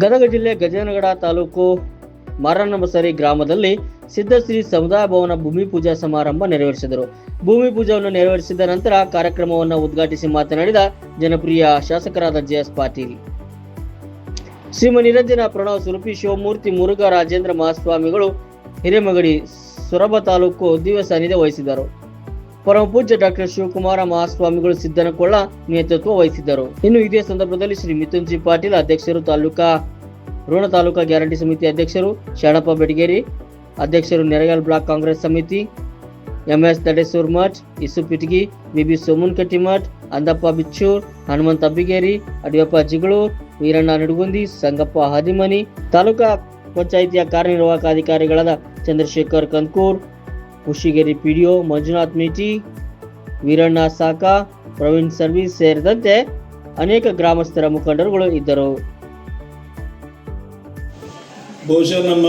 ಗದಗ ಜಿಲ್ಲೆ ಗಜನಗಡ ತಾಲೂಕು ಮಾರನಬಸರಿ ಗ್ರಾಮದಲ್ಲಿ ಸಿದ್ಧಶ್ರೀ ಸಮುದಾಯ ಭವನ ಭೂಮಿ ಪೂಜಾ ಸಮಾರಂಭ ನೆರವೇರಿಸಿದರು. ಭೂಮಿ ಪೂಜೆಯನ್ನು ನೆರವೇರಿಸಿದ ನಂತರ ಕಾರ್ಯಕ್ರಮವನ್ನು ಉದ್ಘಾಟಿಸಿ ಮಾತನಾಡಿದ ಜನಪ್ರಿಯ ಶಾಸಕರಾದ ಜೆಎಸ್ ಪಾಟೀಲ್. ಶ್ರೀಮ ನಿರಂಜನ ಪ್ರಣವ್ ಸುರಪಿ ಶಿವಮೂರ್ತಿ ಮುರುಘಾ ರಾಜೇಂದ್ರ ಮಹಾಸ್ವಾಮಿಗಳು ಹಿರೇಮಗಡಿ ಸೊರಬ ತಾಲೂಕು ದಿವ್ಯ ಸಾನ್ನಿಧ್ಯ ವಹಿಸಿದರು. ಪರಮ ಪೂಜ್ಯ ಡಾಕ್ಟರ್ ಶಿವಕುಮಾರ ಮಹಾಸ್ವಾಮಿಗಳು ಸಿದ್ದನಕೊಳ್ಳ ನೇತೃತ್ವ ವಹಿಸಿದ್ದರು. ಇನ್ನು ಇದೇ ಸಂದರ್ಭದಲ್ಲಿ ಶ್ರೀ ಮಿಥುನ್ ಜಿ ಪಾಟೀಲ್ ಅಧ್ಯಕ್ಷರು ತಾಲೂಕಾ ಋಣ ತಾಲೂಕಾ ಗ್ಯಾರಂಟಿ ಸಮಿತಿ ಅಧ್ಯಕ್ಷರು ಶರಣಪ್ಪ ಬೆಡಗೇರಿ, ಅಧ್ಯಕ್ಷರು ನೆರೆಗಾಲ್ ಬ್ಲಾಕ್ ಕಾಂಗ್ರೆಸ್ ಸಮಿತಿ, M S Dadesur Math, Isu Pitagi, B B Soman Kattimath Andappa Bichur, Hanumantha Abbigeri, Adiyappa Jigalur, Veeranna Nadugundi, Sangappa Hadimani, taluka ಪಂಚಾಯಿತಿಯ ಕಾರ್ಯನಿರ್ವಾಹಕ ಅಧಿಕಾರಿಗಳಾದ ಚಂದ್ರಶೇಖರ್ ಕಂದ್ಕೂರ್ ಹುಶಿಗೇರಿ ಪಿಡಿಒ ಮಂಜುನಾಥ್ ಮೇಟಿ, ವೀರಣ್ಣ ಸಾಕ, ಪ್ರವೀಣ್ ಸರ್ವೀಸ್ ಸೇರಿದಂತೆ ಅನೇಕ ಗ್ರಾಮಸ್ಥರ ಮುಖಂಡರುಗಳು ಇದ್ದರು. ಬಹುಶಃ ನಮ್ಮ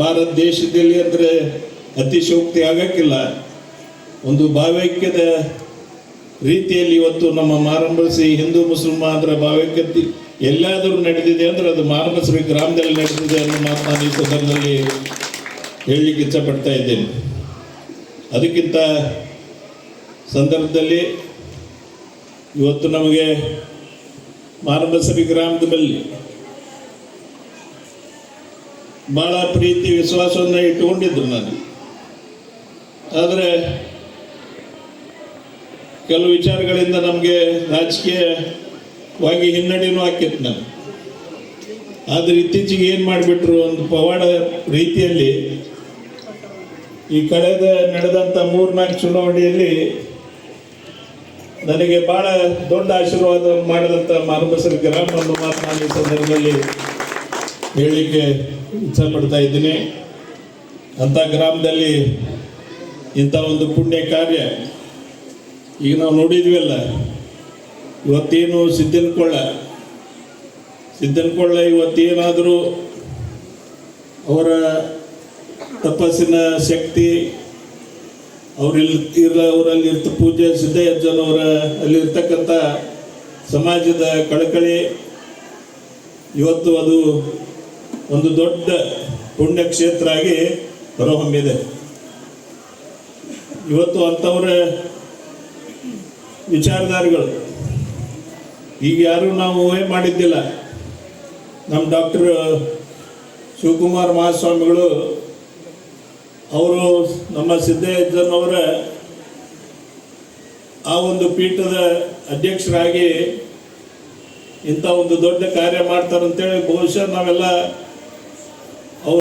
ಭಾರತ ದೇಶದಲ್ಲಿ ಅಂದರೆ ಅತಿಶಯೋಕ್ತಿ ಆಗಕ್ಕಿಲ್ಲ. ಒಂದು ಭಾವೈಕ್ಯದ ರೀತಿಯಲ್ಲಿ ಇವತ್ತು ನಮ್ಮ ಮಾರಂಭಿಸಿ ಹಿಂದೂ ಮುಸಲ್ಮಾನರ ಭಾವೈಕ್ಯತೆ ಎಲ್ಲಾದರೂ ನಡೆದಿದೆ ಅಂದರೆ ಅದು ಮಾರಂಭಿಸಿ ಗ್ರಾಮದಲ್ಲಿ ನಡೆದಿದೆ ಅನ್ನೋ ಮಾತು ನಾನು ಈ ಸಂದರ್ಭದಲ್ಲಿ ಹೇಳಲಿಕ್ಕೆ ಇಚ್ಛಪಡ್ತಾ ಇದ್ದೇನೆ. ಅದಕ್ಕಿಂತ ಸಂದರ್ಭದಲ್ಲಿ ಇವತ್ತು ನಮಗೆ ಮಾನಬಸರಿ ಗ್ರಾಮದ ಮೇಲೆ ಭಾಳ ಪ್ರೀತಿ, ವಿಶ್ವಾಸವನ್ನು ಇಟ್ಟುಕೊಂಡಿದ್ದರು ನಾನು. ಆದರೆ ಕೆಲವು ವಿಚಾರಗಳಿಂದ ನಮಗೆ ರಾಜಕೀಯವಾಗಿ ಹಿನ್ನಡೆಯೂ ಹಾಕಿತ್ತು ನಾನು ಆದರೆ ಇತ್ತೀಚೆಗೆ ಏನು ಮಾಡಿಬಿಟ್ರು, ಒಂದು ಪವಾಡ ರೀತಿಯಲ್ಲಿ ಈ ಕಳೆದ ನಡೆದಂಥ ಮೂರ್ನಾಲ್ಕು ಚುನಾವಣೆಯಲ್ಲಿ ನನಗೆ ಭಾಳ ದೊಡ್ಡ ಆಶೀರ್ವಾದ ಮಾಡಿದಂಥ ಮಾರುಬಸರಿ ಗ್ರಾಮ ಅನ್ನೋ ಮಾತು ನಾನು ಈ ಸಂದರ್ಭದಲ್ಲಿ ಹೇಳಲಿಕ್ಕೆ ಇಚ್ಛಪಡ್ತಾ ಇದ್ದೀನಿ. ಅಂಥ ಗ್ರಾಮದಲ್ಲಿ ಇಂಥ ಒಂದು ಪುಣ್ಯ ಕಾರ್ಯ ಈಗ ನಾವು ನೋಡಿದ್ವಲ್ಲ, ಇವತ್ತೇನು ಸಿದ್ದನಕೊಳ್ಳ ಸಿದ್ದನಕೊಳ್ಳ ಇವತ್ತೇನಾದರೂ ಅವರ ತಪಸ್ಸಿನ ಶಕ್ತಿ ಅವ್ರಲ್ಲಿ ಇರ ಅವರಲ್ಲಿ ಇರ್ತ ಪೂಜೆ ಸಿದ್ದಯ್ಯಜ್ಜನವರ ಅಲ್ಲಿರ್ತಕ್ಕಂಥ ಸಮಾಜದ ಕಳಕಳಿ, ಇವತ್ತು ಅದು ಒಂದು ದೊಡ್ಡ ಪುಣ್ಯಕ್ಷೇತ್ರ ಆಗಿ ಹೊರಹೊಮ್ಮಿದೆ. ಇವತ್ತು ಅಂಥವ್ರ ವಿಚಾರಧಾರಿಗಳು, ಈಗ ಯಾರು ನಾವು ಊಹೆ ಮಾಡಿದ್ದಿಲ್ಲ. ನಮ್ಮ ಡಾಕ್ಟರ್ ಶಿವಕುಮಾರ್ ಮಹಾಸ್ವಾಮಿಗಳು ಅವರು ನಮ್ಮ ಸಿದ್ದಯ್ಯನವರ ಆ ಒಂದು ಪೀಠದ ಅಧ್ಯಕ್ಷರಾಗಿ ಇಂಥ ಒಂದು ದೊಡ್ಡ ಕಾರ್ಯ ಮಾಡ್ತಾರಂತೇಳಿ ಬಹುಶಃ ನಾವೆಲ್ಲ